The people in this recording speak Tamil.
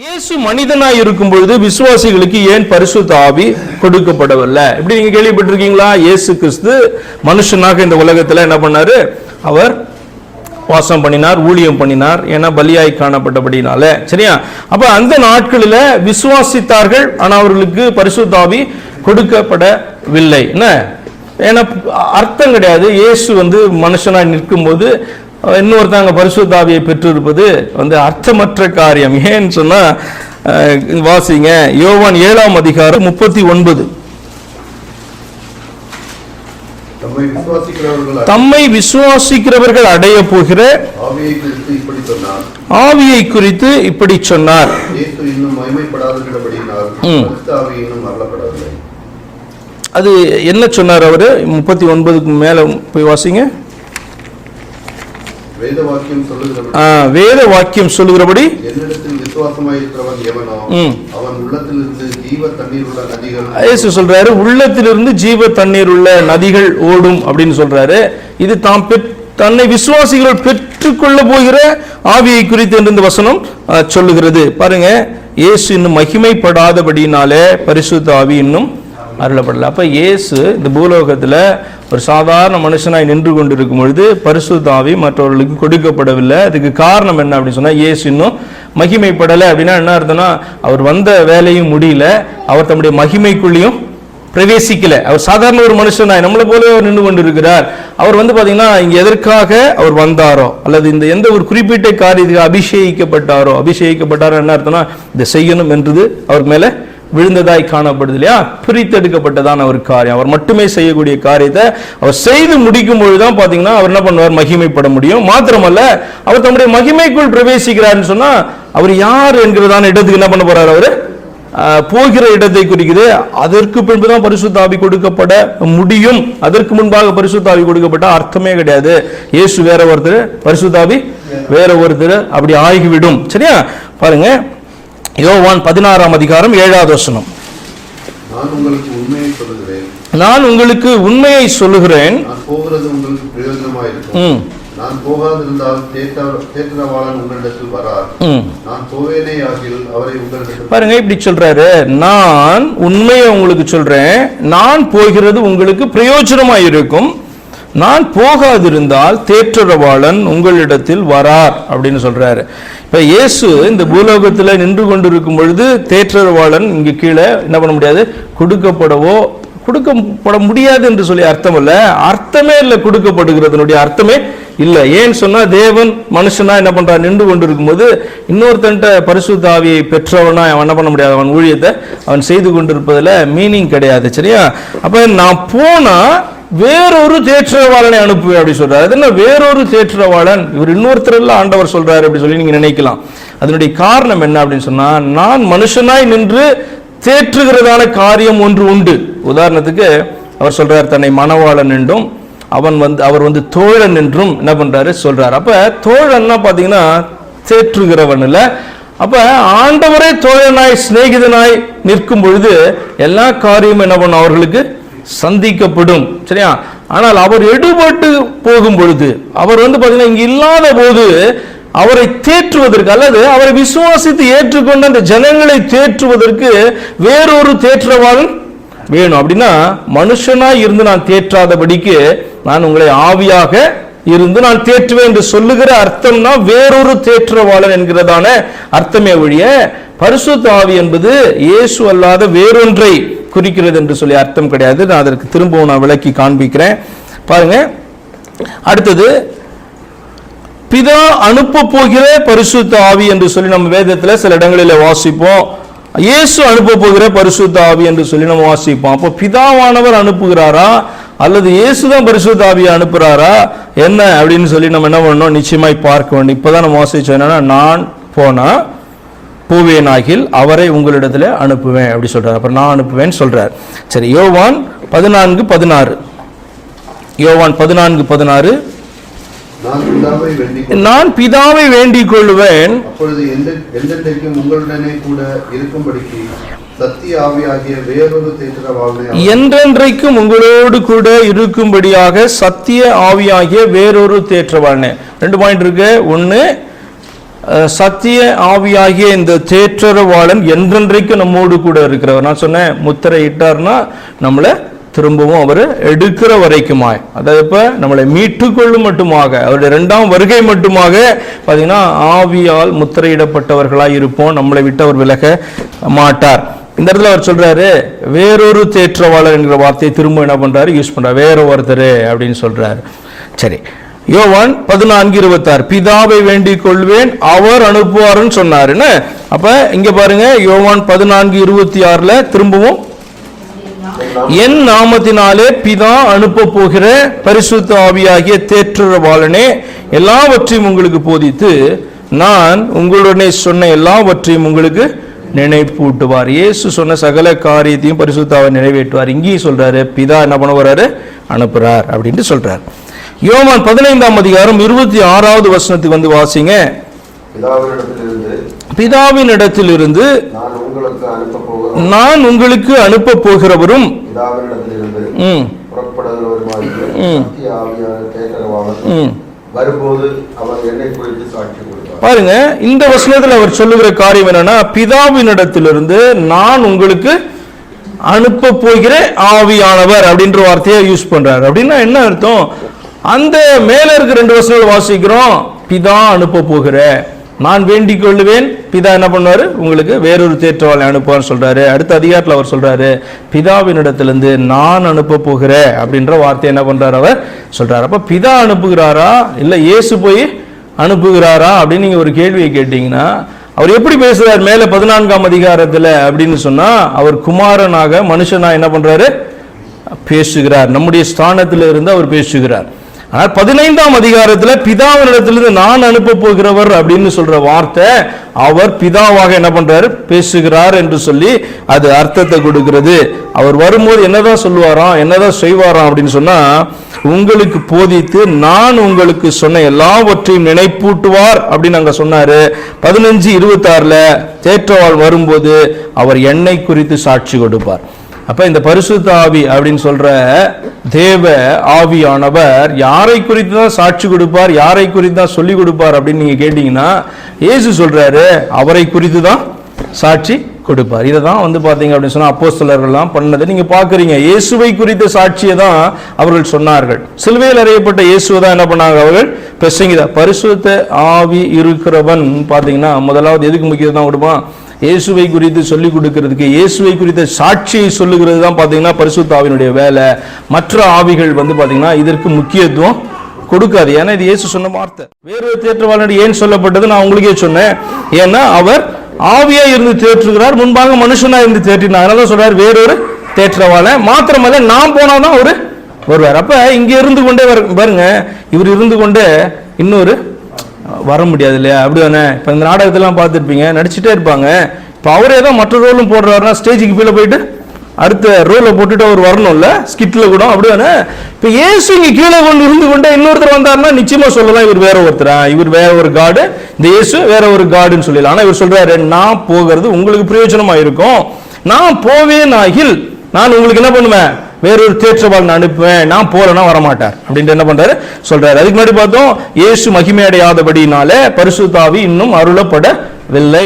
இயேசு மனிதனாய் இருக்கும் பொழுது விசுவாசிகளுக்கு ஏன் பரிசுத்த ஆவி கொடுக்கப்படவில்லை? இப்படி நீங்க கேள்விப்பட்டிருக்கீங்களா? இயேசு கிறிஸ்து மனுஷனாக இந்த உலகத்துல என்ன பண்ணாரு? அவர் வாசம் பண்ணினார் ஊழியம் பண்ணினார் ஏன்னா பலியாய் காணப்பட்டபடினால. சரியா? அப்ப அந்த நாட்களில் விசுவாசித்தார்கள் ஆனால் அவர்களுக்கு பரிசுத்தாவி கொடுக்கப்படவில்லை. என்ன? ஏன்னா அர்த்தம் கிடையாது. இயேசு வந்து மனுஷனாய் நிற்கும் போது இன்னொருத்தங்க பரிசுத்தாவியை பெற்றிருப்பது வந்து அர்த்தமற்ற காரியம். ஏன்னு சொன்னா அஹ், வாசிங்க யோவான் ஏழாம் அதிகாரம் முப்பத்தி ஒன்பது. தம்மை விசுவாசிக்கிறவர்கள் அடைய போகிற ஆவியை குறித்து இப்படி சொன்னார். அது என்ன சொன்னார் அவரு? முப்பத்தி ஒன்பதுக்கு மேல போய் வாசிங்க வேத வாக்கியம் சொல்லுகிறபடி ஆ, வேத வாக்கியம் சொல்லுகிறபடி என்னிடத்தில் விசுவாசமாயிருக்கிறவன் எவனோ ம். அவன் உள்ளத்திலிருந்து ஜீவ தண்ணீர் உள்ள நதிகள் இயேசு சொல்றாரு உள்ளத்திலிருந்து ஜீவ தண்ணீர் உள்ள நதிகள் ஓடும் அப்படின்னு சொல்றாரு. இது தாம் தன்னை விசுவாசிகள் பெற்றுக்கொள்ள போகிற ஆவியை குறித்து என்று இந்த வசனம் சொல்லுகிறது. பாருங்க இயேசு இன்னும் மகிமைப்படாதபடினாலே பரிசுத்த ஆவி இன்னும் அருளப்படலை. அப்போ இயேசு இந்த பூலோகத்தில் ஒரு சாதாரண மனுஷனாய் நின்று கொண்டிருக்கும் பொழுது பரிசுத்த மற்றவர்களுக்கு கொடுக்கப்படவில்லை. அதுக்கு காரணம் என்ன அப்படின்னு சொன்னால் இயேசு இன்னும் மகிமைப்படலை. அப்படின்னா என்ன அர்த்தம்னா அவர் வந்த வேலையும் முடியல. அவர் தம்முடைய மகிமைக்குள்ளேயும் பிரவேசிக்கல. அவர் சாதாரண ஒரு மனுஷனாய் நம்மளை போல அவர் நின்று கொண்டிருக்கிறார். அவர் வந்து பார்த்தீங்கன்னா இங்கே எதற்காக அவர் வந்தாரோ அல்லது இந்த எந்த ஒரு குறிப்பிட்ட காரியத்துக்கு அபிஷேகிக்கப்பட்டாரோ அபிஷேகிக்கப்பட்டாரோ என்ன அர்த்தம்னா இதை செய்யணும் என்றது அவர் மேலே விழுந்ததாய் காணப்படுது இல்லையா? பிரித்தெடுக்கப்பட்டதான ஒரு காரியம். அவர் மட்டுமே செய்யக்கூடிய காரியத்தை அவர் செய்து முடிக்கும் பொழுதுதான் பாத்தீங்கன்னா அவர் என்ன பண்ணுவார்? மகிமைப்பட முடியும். மாத்திரமல்ல அவர் தம்முடைய மகிமைக்குள் பிரவேசிக்கிறார்னு சொன்னா அவர் யார் என்கிறதான இடத்துக்கு என்ன பண்ண போறார் அவரு? போகிற இடத்தை குறிக்குது. அதற்கு பின்புதான் பரிசுத்தாவி கொடுக்கப்பட முடியும். அதற்கு முன்பாக பரிசுத்தாவி கொடுக்கப்பட்ட அர்த்தமே கிடையாது. இயேசு வேற ஒருத்தர் பரிசுத்தாவி வேற ஒருத்தர் அப்படி ஆகிவிடும். சரியா? பாருங்க. யோவான் பதினாறாம் அதிகாரம் ஏழாவது வசனம். நான் உங்களுக்கு உண்மையை சொல்லுகிறேன். நான் உங்களுக்கு உண்மையை சொல்லுகிறேன். நான் போகிறது உங்களுக்கு பிரயோஜனமாயிருக்கும் ம், நான் போகாதிருந்தால் பாருங்க இப்படி சொல்றாரு. நான் உண்மையை உங்களுக்கு சொல்றேன். நான் போகிறது உங்களுக்கு பிரயோஜனமா இருக்கும். நான் போகாதிருந்தால் தேற்றரவாளன் உங்களிடத்தில் வரார் அப்படின்னு சொல்றாரு. இப்ப இயேசு இந்த பூலோகத்தில் நின்று கொண்டிருக்கும் பொழுது தேற்றரவாளன் இங்க கீழே என்ன பண்ண முடியாது? கொடுக்கப்படவோ கொடுக்கப்பட முடியாது என்று சொல்லி அர்த்தம் இல்ல. அர்த்தமே இல்லை கொடுக்கப்படுகிறதுனுடைய அர்த்தமே இல்ல. ஏன்னு சொன்னா தேவன் மனுஷனா என்ன பண்றான் நின்று கொண்டிருக்கும் போது இன்னொருத்தன்ட்ட பரிசு தாவியை பெற்றவனா அவன் என்ன பண்ண முடியாது? அவன் ஊழியத்தை அவன் செய்து கொண்டிருப்பதுல மீனிங் கிடையாது சரியா? அப்ப நான் போனா வேறொரு தேற்றவாளனை அனுப்புவேன் அப்படி சொல்றாரு. அது என்ன? வேறொரு தேற்றவாளன். இவர் இன்னொருத்தர் எல்லாம் ஆண்டவர் சொல்றாரு அப்படி சொல்லி நீங்க நினைக்கலாம். அதனுடைய காரணம் என்ன அப்படின்னு சொன்னா நான் மனுஷனாய் நின்று தேற்றுகிறதான காரியம் ஒன்று உண்டு. உதாரணத்துக்கு அவர் சொல்றார் தன்னை மணவாளன் என்றும் அவன் வந்து அவர் வந்து தோழன் என்றும் என்ன பண்றாரு? சொல்றாரு. அப்ப தோழன்னா பாத்தீங்கன்னா தேற்றுகிறவன் இல்ல. அப்ப ஆண்டவரே தோழனாய் சிநேகிதனாய் நிற்கும் பொழுது எல்லா காரியமும் என்ன பண்ணும் அவர்களுக்கு? சந்திக்கப்படும். சரியா? ஆனால் அவர் எடுபட்டு போகும் பொழுது அவர் வந்து பார்த்தீங்கன்னா இங்கே இல்லாத போது அவரை தேற்றுவதற்கு அல்லது அவரை விசுவாசித்து ஏற்றுக்கொண்ட அந்த ஜனங்களை தேற்றுவதற்கு வேறொரு தேற்றவாளன் வேணும். அப்படின்னா மனுஷனாய் இருந்து நான் தேற்றாதபடிக்கு நான் உங்களை ஆவியாக இருந்து நான் தேற்றுவேன் என்று சொல்லுகிற அர்த்தம்னா வேறொரு தேற்றவாளன் என்கிறதான அர்த்தமே ஒழிய பரிசுத்த ஆவி என்பது இயேசு அல்லாத வேறொன்றை குறிக்கிறது என்று சொல்லி அர்த்தம் கிடையாது. நான் அதற்கு திரும்பவும் நான் விளக்கி காண்பிக்கிறேன். பாருங்க. அடுத்தது பிதா அனுப்ப போகிற பரிசுத்த ஆவி என்று சொல்லி நம்ம வேதத்தில் சில இடங்களில் வாசிப்போம். இயேசு அனுப்ப போகிற பரிசுத்த ஆவி என்று சொல்லி நம்ம வாசிப்போம். அப்போ பிதாவானவர் அனுப்புகிறாரா? அல்லது இயேசு தான் பரிசுத்த ஆவியை அனுப்புகிறாரா என்ன அப்படின்னு சொல்லி நம்ம என்ன பண்ணணும்? நிச்சயமாய் பார்க்க வேண்டும். இப்போதான் நம்ம வாசிச்சோம். என்னன்னா நான் போனால் போவேனாகில் அவரை உங்களிடத்துல அனுப்புவேன் அப்படி சொல்றாரு. அப்புறம் நான் அனுப்புவேன் சொல்றார். சரி யோவான் பதினான்கு பதினாறு. யோவான் பதினான்கு பதினாறு. நான் பிதாவை வேண்டிக் கொள்வேன். என்றென்றைக்கும் உங்களோடு கூட இருக்கும்படியாக சத்திய ஆவியாகிய வேறொரு தேற்றவாளனே ரெண்டு பாயிண்ட் இருக்கு. ஒன்னு சத்திய ஆவியாகிய இந்த தேற்றரவாளன் என்றென்றைக்கு நம்மோடு கூட இருக்கிறவர். நான் சொன்னேன் முத்திரை இட்டார்னா நம்மளை திரும்பவும் அவர் எடுக்கிற வரைக்குமாய். அதாவது இப்போ நம்மளை மீட்டுக்கொள்ளும் மட்டுமாக அவருடைய ரெண்டாம் வருகை மட்டுமாக பார்த்தீங்கன்னா ஆவியால் முத்திரையிடப்பட்டவர்களாக இருப்போம் நம்மளை விட்டு அவர் விலக மாட்டார். இந்த இடத்துல அவர் சொல்றாரு வேறொரு தேற்றவாளர் என்கிற வார்த்தையை திரும்ப என்ன பண்றாரு? யூஸ் பண்றாரு. வேற ஒருத்தர் அப்படின்னு சொல்றாரு. சரி. யோவான் பதினான்கு இருபத்தாறு. பிதாவை வேண்டிக் கொள்வேன் அவர் அனுப்புவார்னு சொன்னாருன்னு அப்ப இங்க பாருங்க யோவான் பதினான்கு இருபத்தி ஆறுல திரும்பவும் என் நாமத்தினாலே பிதா அனுப்ப போகிற பரிசுத்த ஆவியாகிய தேற்றுறவாளனே எல்லாவற்றையும் உங்களுக்கு போதித்து நான் உங்களுடனே சொன்ன எல்லாவற்றையும் உங்களுக்கு நினைப்பூட்டுவார். இயேசு சொன்ன சகல காரியத்தையும் பரிசுத்தாவை நிறைவேற்றுவார். இங்கேயும் சொல்றாரு பிதா என்ன பண்ண போறாரு? அனுப்புறார். அப்படின்ட்டு சொல்றாரு. யோவான் பதினைந்தாம் அதிகாரம் இருபத்தி ஆறாவது வசனத்துக்கு வந்து வாசிங்க. பிதாவின் இடத்திலிருந்து நான் உங்களுக்கு அனுப்ப போகிற நான் உங்களுக்கு அனுப்ப போகிறவரும் பாருங்க இந்த வசனத்துல அவர் சொல்லுகிற காரியம் என்னன்னா பிதாவினிடத்திலிருந்து நான் உங்களுக்கு அனுப்ப போகிற ஆவியானவர் அப்படின்ற வார்த்தையை யூஸ் பண்றாரு. அப்படின்னா என்ன அர்த்தம்? அந்த மேல இருக்க ரெண்டு வசனங்கள் வாசிக்கிறோம். பிதா அனுப்ப போகிற. நான் வேண்டிக் கொள்ளுவேன். பிதா என்ன பண்ணுவாரு? உங்களுக்கு வேறொரு தேற்றவாளை அனுப்புவார்னு சொல்றாரு. அடுத்த அதிகாரத்தில் அவர் சொல்றாரு பிதாவினிடத்திலிருந்து நான் அனுப்ப போகிற. அப்படின்ற வார்த்தை என்ன பண்றாரு அவர்? சொல்றாரு. அப்ப பிதா அனுப்புகிறாரா? இல்ல இயேசு போய் அனுப்புகிறாரா? அப்படின்னு நீங்க ஒரு கேள்வியை கேட்டீங்கன்னா அவர் எப்படி பேசுறார்? மேல பதினான்காம் அதிகாரத்துல அப்படின்னு சொன்னா அவர் குமாரனாக மனுஷனா என்ன பண்றாரு? பேசுகிறார். நம்முடைய ஸ்தானத்தில் இருந்து அவர் பேசுகிறார். ஆனால் பதினைந்தாம் அதிகாரத்தில் பிதாவினிடத்திலிருந்து நான் அனுப்ப போகிறவர் அப்படின்னு சொல்ற வார்த்தை அவர் பிதாவாக என்ன பண்றாரு? பேசுகிறார் என்று சொல்லி அது அர்த்தத்தை கொடுக்கிறது. அவர் வரும்போது என்னதான் சொல்லுவாராம்? என்னதான் செய்வாராம் அப்படின்னு சொன்னா உங்களுக்கு போதித்து நான் உங்களுக்கு சொன்ன எல்லாவற்றையும் நினைப்பூட்டுவார் அப்படின்னு அங்க சொன்னாரு. பதினஞ்சு இருபத்தாறுல தேற்றவாள் வரும்போது அவர் என்னை குறித்து சாட்சி கொடுப்பார். அப்போ இந்த பரிசுத்த ஆவி அப்படின்னு சொல்கிற தேவ ஆவியானவர் யாரை குறித்து தான் சாட்சி கொடுப்பார் யாரை குறித்து தான் சொல்லி கொடுப்பார் அப்படின்னு நீங்கள் கேட்டிங்கன்னா ஏசு சொல்கிறாரு அவரை குறித்து தான் சாட்சி கொடுப்பார். இதை தான் வந்து பார்த்தீங்க அப்படின்னு சொன்னா அப்போஸ்தலர்கள்லாம் பண்ணதை நீங்கள் பார்க்குறீங்க. இயேசுவை குறித்த சாட்சியை தான் அவர்கள் சொன்னார்கள். சிலுவையில் அறியப்பட்ட இயேசுவை தான் என்ன பண்ணாங்க அவர்கள்? பெசங்கிதா பரிசுத்த ஆவி இருக்கிறவன் பார்த்தீங்கன்னா முதலாவது எதுக்கு முக்கியத்துவம் தான் கொடுப்பான்? இயேசுவை குறித்து சொல்லிக் கொடுக்கிறதுக்கு இயேசுவை குறித்த சாட்சியை சொல்லுகிறது தான் பார்த்தீங்கன்னா பரிசுத்த ஆவினுடைய வேலை. மற்ற ஆவிகள் வந்து பார்த்தீங்கன்னா இதற்கு முக்கியத்துவம் கொடுக்காது. ஏன்னா இது இயேசு சொன்ன வார்த்தை. வேறொரு தேற்றவாளர் ஏன் சொல்லப்பட்டது? நான் உங்களுக்கே சொன்னேன். ஏன்னா அவர் ஆவியா இருந்து தேற்றுகிறார் முன்பாக மனுஷனா இருந்து தேற்றினார். அதனால தான் வேறொரு தேற்றவாளன் மாத்திரமல்ல நான் போனாதான் ஒரு வருவார். அப்ப இங்க இருந்து கொண்டே பாருங்க இவர் இருந்து கொண்டே இன்னொரு வர முடியாது இல்லையா அப்படி தானே? இப்போ இந்த நாடகத்தெல்லாம் பார்த்துருப்பீங்க நடிச்சுட்டே இருப்பாங்க. இப்போ அவரே தான் மற்ற ரோலும் போடுறாருன்னா ஸ்டேஜுக்கு கீழே போயிட்டு அடுத்த ரோலை போட்டுட்டு அவர் வரணும்ல ஸ்கிட்ல கூட அப்படி தானே? இப்போ ஏசு இங்க கீழே கொண்டு இருந்து கொண்டே இன்னொருத்தர் வந்தாருன்னா நிச்சயமா சொல்லலாம் இவர் வேற ஒருத்தரா? இவர் வேற ஒரு காடு இந்த இயேசு வேற ஒரு காடுன்னு சொல்லிடலாம். ஆனா இவர் சொல்றாரு நான் போகிறது உங்களுக்கு பிரயோஜனமா இருக்கும் நான் போவேன் ஆகில் நான் உங்களுக்கு என்ன பண்ணுவேன்? வேறொரு தேற்றவாள் நான் அனுப்புவேன் நான் போறேன்னா வரமாட்டார். அப்படின்ட்டு என்ன பண்றாரு? சொல்றாரு. அதுக்கு முன்னாடி பார்த்தோம் இயேசு மகிமையடையாதபடினால பரிசுத்தாவி இன்னும் அருளப்படவில்லை.